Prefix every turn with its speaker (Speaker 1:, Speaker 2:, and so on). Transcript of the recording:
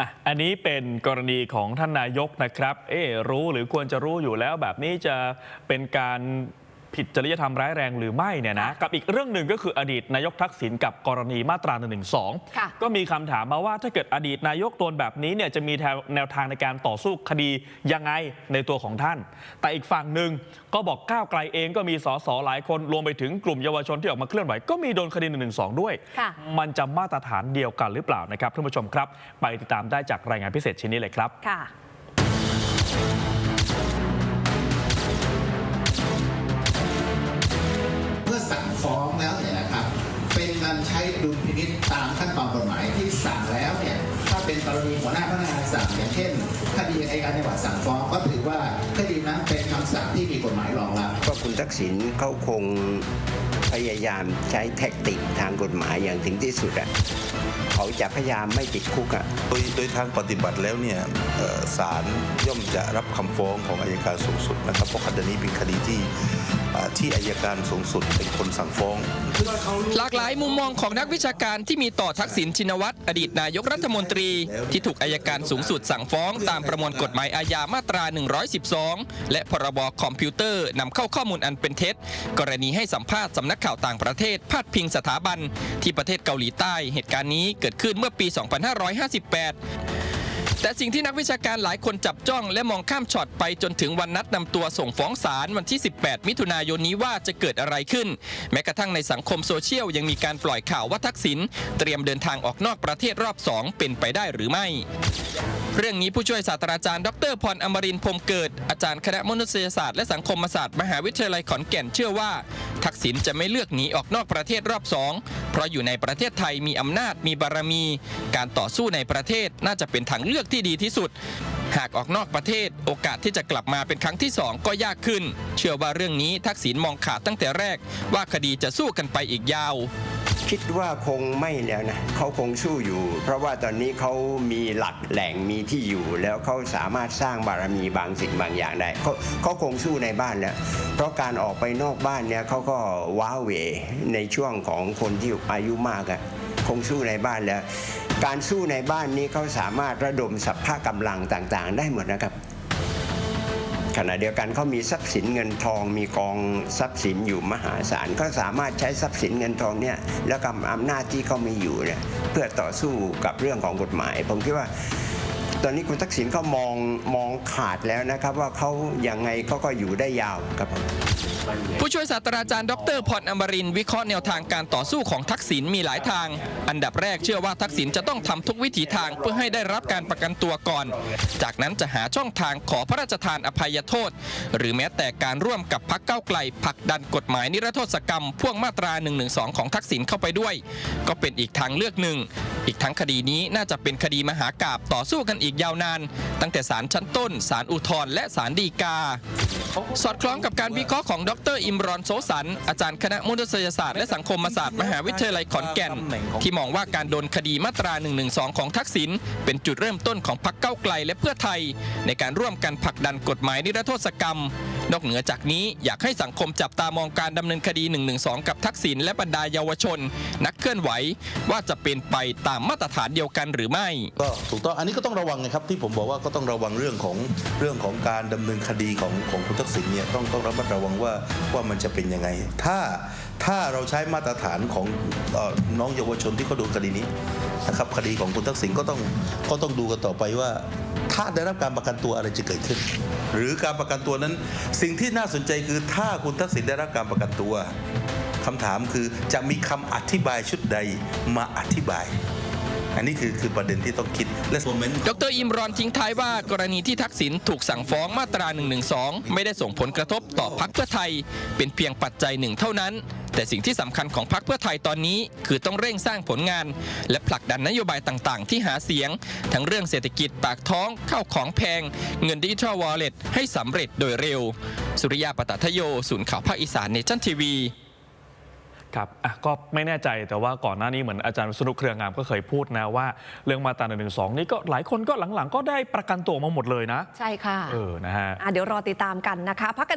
Speaker 1: อะอันนี้เป็นกรณีของท่านนายกนะครับ เอ๊ะรู้หรือควรจะรู้อยู่แล้วแบบนี้จะเป็นการ ผิดจริยธรรมร้ายแรงหรือไม่เนี่ยนะกับอีกเรื่องหนึ่งก็คืออดีตนายกทักษิณกับกรณีมาตรา1นึ
Speaker 2: ค่ะ
Speaker 1: ก็มีคำถามมาว่าถ้าเกิดอดีตนายกโดนแบบนี้เนี่ยจะมีแนวแนวทางในการต่อสู้คดียังไงในตัวของท่าน แต่อีกฝั่งหนึ่งก็บอกก้าวไกลเองก็มีสสหลายคนรวมไปถึงกลุ่มเยาวชนที่ออกมาเคลื่อนไหวก็มีโดนคดี1นึด้วย
Speaker 2: ค่ะ
Speaker 1: มันจะมาตรฐานเดียวกันหรือเปล่านะครับท่านผู้ชมครับ ไปติดตามได้จากรายงานพิเศษชิ้นนี้เลยครับ
Speaker 2: ค่ะ
Speaker 3: รณีหัวหน้าพนักงานสั่งอย่างเช่นคดีอายการจังหวัดสั่งฟ้องก็ถือว่าคดีนั้นเป็นคำสั่งที่มีกฎหมายรองรับ
Speaker 4: ก็คุณทักษิณเขาคง พยายามใช้แท็กติกทางกฎหมายอย่างถึงที่สุดอะเขาจะพยายามไม่ติดคุกอะ
Speaker 5: โดยโดยทางปฏิบัติแล้วเนี่ยเอ่อศาลย่อมจะรับคำฟ้องของอายการสูงสุดนะครับ เพราะคดีนี้เป็นคดีที่อ่าที่อายการสูงสุดเป็นคนสั่งฟ้อง
Speaker 6: หลากหลายมุมมองของนักวิชาการที่มีต่อทักษิณชินวัตรอดีตนายกรัฐมนตรี ที่ถูกอายการสูงสุดสั่งฟ้อง ตามประมวลกฎหมายอาญามาตรา 112 และพรบคอมพิวเตอร์นำเข้าข้อมูลอันเป็นเท็จ กรณีให้สัมภาษณ์สำนักข่าวต่างประเทศพาดพิงสถาบัน ที่ประเทศเกาหลีใต้ เหตุการณ์นี้เกิดขึ้นเมื่อปี 2558แต่สิ่งที่นักวิชาการหลายคนจับจ้องและมองข้ามช็อตไปจนถึงวันนัดนำตัวส่งฟ้องศาลวันที่ 18 มิถุนายนนี้ว่าจะเกิดอะไรขึ้น แม้กระทั่งในสังคมโซเชียลยังมีการปล่อยข่าวว่าทักษิณเตรียมเดินทางออกนอกประเทศรอบ 2 เป็นไปได้หรือไม่ เรื่องนี้ผู้ช่วยศาสตราจารย์ ดรพรอมรินพรมเกิด อาจารย์คณะมนุษยศาสตร์และสังคมศาสตร์มหาวิทยาลัยขอนแก่นเชื่อว่า ทักษิณจะไม่เลือกหนีออกนอกประเทศรอบสองเพราะอยู่ในประเทศไทยมีอำนาจมีบารมี การต่อสู้ในประเทศน่าจะเป็นทางเลือกที่ดีที่สุด หากออกนอกประเทศโอกาสที่จะกลับมาเป็นครั้งที่สองก็ยากขึ้น เชื่อว่าเรื่องนี้ทักษิณมองขาดตั้งแต่แรก ว่าคดีจะสู้กันไปอีกยาว
Speaker 4: คิดว่าคงไม่แล้วนะเขาคงสู้อยู่ เพราะว่าตอนนี้เขามีหลักแหล่งมีที่อยู่ แล้วเขาสามารถสร้างบารมีบางสิ่งบางอย่างได้เขาเขาคงสู้ในบ้านแล้วเพราะการออกไปนอกบ้านเนี่ยเขาก็ว้าเหวในช่วงของคนที่อายุมากอะ คงสู้ในบ้านแล้ว การสู้ในบ้านนี้เขาสามารถระดมสัพพะกำลังต่างๆ ได้หมดนะครับ ขณะเดียวกันเขามีทรัพย์สินเงินทอง มีกองทรัพย์สินอยู่มหาศาลเขาสามารถใช้ทรัพย์สินเงินทองเนี่ยแล้วกับอำนาจที่เขามีอยู่เนี่ยเพื่อต่อสู้กับเรื่องของกฎหมาย ผมคิดว่า ตอนนี้คุณทักษิณเขามองมองขาดแล้วนะครับ ว่าเขาอยังไงเขาก็อยู่ได้ยาวครับผู้
Speaker 6: ช่วยศาสตราจารย์ดรพรอมรินวิเคราะห์แนวทางการต่อสู้ของทักษิณมีหลายทาง อันดับแรกเชื่อว่าทักษิณจะต้องทำทุกวิถีทางเพื่อให้ได้รับการประกันตัวก่อน จากนั้นจะหาช่องทางขอพระราชทานอภัยโทษ หรือแม้แต่การร่วมกับพักเก้าไกลผลักดันกฎหมายนิรโทษกรรมพ่วงมาตรา1นึของทักษิณเข้าไปด้วย ก็เป็นอีกทางเลือกหนึ่ง อีกทั้งคดีนี้น่าจะเป็นคดีมหากราบต่อสู้กันอีกยาวนาน ตั้งแต่ศาลชั้นต้นศาลอุทธรณ์และศาลฎีกา สอดคล้องกับการวิเคราะห์ของดรอิมรอนโซสัน อาจารย์คณะมนุษยศาสตร์และสังคมศาสตร์มหาวิทยาลัยขอนแก่น ที่มองว่าการโดนคดีมาตรา1นึของทักษิณเป็นจุดเริ่มต้นของพรรคเก้าไกลและเพื่อไทย ในการร่วมกันผลักดันกฎหมายนิรโทษกรรม นอกเหนือจากนี้อยากให้สังคมจับตามองการดำเนินคดี 112 กับทักษิณและบรรดาเยาวชน นักเคลื่อนไหว ว่าจะเป็นไปตามมาตรฐานเดียวกันหรือไม่
Speaker 5: ก็ถูกต้องอันนี้ก็ต้องระวังนะครับที่ผมบอกว่าก็ต้องระวังเรื่องของเรื่องของการดำเนินคดีของของคุณทักษิณเนี่ยต้องต้องระมัดระวังว่าว่ามันจะเป็นยังไง ถ้าถ้าเราใช้มาตรฐานของน้องเยาวชนที่เขาโดนคดีนี้นะครับคดีของคุณทักษิณก็ต้องก็ต้องดูกันต่อไปว่า ถ้าได้รับการประกันตัวอะไรจะเกิดขึ้น หรือการประกันตัวนั้น สิ่งที่น่าสนใจคือถ้าคุณทักษิณได้รับการประกันตัวคำถามคือจะมีคำอธิบายชุดใดมาอธิบายอันนี้คือคือประเด็นที่ต้องคิดและมเมน
Speaker 6: ดรอิมรอนทิ้งท้ายว่ากรณีที่ทักษิณถูกสั่งฟ้องมาตรา 112 ไม่ได้ส่งผลกระทบต่อพักเพื่อไทย เป็นเพียงปัจจัยหนึ่งเท่านั้น แต่สิ่งที่สำคัญของพักเพื่อไทยตอนนี้ คือต้องเร่งสร้างผลงาน และผลักดันนโยบายต่างๆ ที่หาเสียง ทั้งเรื่องเศรษฐกิจปากท้องเข้าของแพง เงินดิจิทัลวอลเล็ตให้สำเร็จโดยเร็ว สุริยาปตทโยศูนย์ข่าวภาคอีสานเนชั่นทีวี
Speaker 1: ครับอะก็ไม่แน่ใจแต่ว่าก่อนหน้านี้เหมือนอาจารย์วิษณุเครืองามก็เคยพูดนะว่าเรื่องมาตรา1นึนี่ก็หลายคนก็หลังๆ ก็ได้ประกันตัวมาหมดเลยนะ
Speaker 2: ใช่ค่ะ
Speaker 1: เออนะฮะ
Speaker 2: อะเดี๋ยวรอติดตามกันนะคะพักกัน